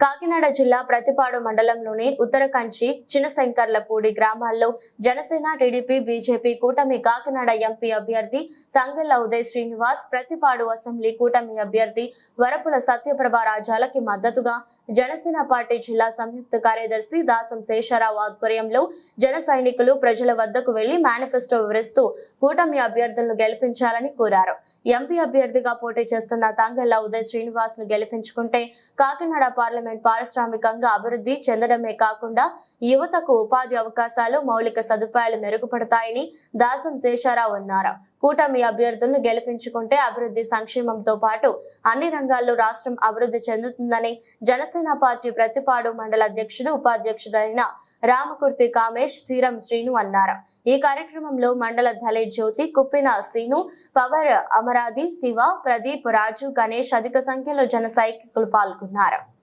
కాకినాడ జిల్లా ప్రతిపాడు మండలంలోని ఉత్తరకంచి చిన్నశంకర్లపూడి గ్రామాల్లో జనసేన టీడీపీ బీజేపీ కూటమి కాకినాడ ఎంపీ అభ్యర్థి తంగెళ్ళ ఉదయ్ శ్రీనివాస్ ప్రతిపాడు అసెంబ్లీ కూటమి అభ్యర్థి వరపుల సత్యప్రభ రాజాలకి మద్దతుగా జనసేన పార్టీ జిల్లా సంయుక్త కార్యదర్శి దాసం శేషారావు ఆధ్వర్యంలో జన సైనికులు ప్రజల వద్దకు వెళ్ళి మేనిఫెస్టో వివరిస్తూ కూటమి అభ్యర్థులను గెలిపించాలని కోరారు. ఎంపీ అభ్యర్థిగా పోటీ చేస్తున్న తంగెళ్ళ ఉదయ్ శ్రీనివాస్ను గెలిపించుకుంటే కాకినాడ పార్లమెంట్ పారిశ్రామికంగా అభివృద్ధి చెందడమే కాకుండా యువతకు ఉపాధి అవకాశాలు మౌలిక సదుపాయాలు మెరుగుపడతాయని దాసం శేషారావు అన్నారు. కూటమి అభ్యర్థులను గెలిపించుకుంటే అభివృద్ధి సంక్షేమంతో పాటు అన్ని రంగాల్లో రాష్ట్రం అభివృద్ధి చెందుతుందని జనసేన పార్టీ ప్రతిపాడు మండల అధ్యక్షుడు ఉపాధ్యక్షుడైన రామకుర్తి కామేష్ శ్రీరామ్ శ్రీను అన్నారు. ఈ కార్యక్రమంలో మండల ధలే జ్యోతి కుప్పిన శ్రీను పవర్ అమరాది శివ ప్రదీప్ రాజు గణేష్ అధిక సంఖ్యలో జన సైనికులు పాల్గొన్నారు.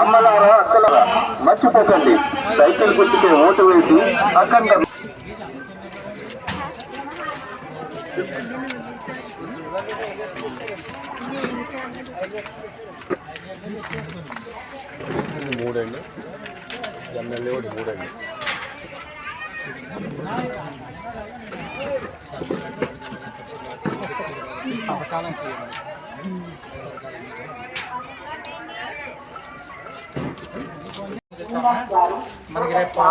అమ్మలారా అక్కలరా మర్చిపోకండి. సైకిల్ గుర్తుకే ఓటు వేసి అఖండ మూడండి ఎమ్మెల్యే ఒకటి మూడండి వివరిస్తాడండి వాక్యాలు చెప్పు-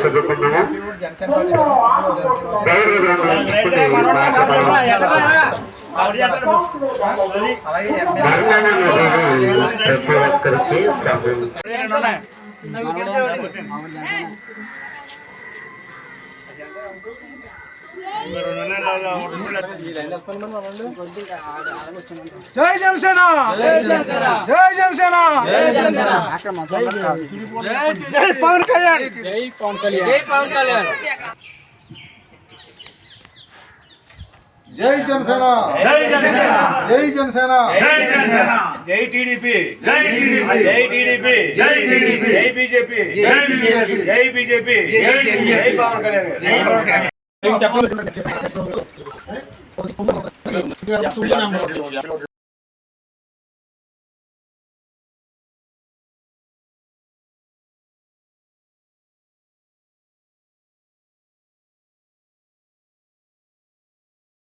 చదువుకున్నాము గౌరవ గ్రంథం తీసుకుని మాట్లాడడం మరణం అనేది ప్రతి ఒక్కరికి సంభవిస్తుంది జై జనసేన! జై జనసేన! జై పవన్ కళ్యాణ్! జై జనసేన! జై జనసేన! జై టీడీపీ! జై టీడీపీ! జై టీడీపీ! జై టీడీపీ! జై బీజేపీ! జై బీజేపీ! జై బీజేపీ! జై పవన్ కళ్యాణ్! చెప్పండి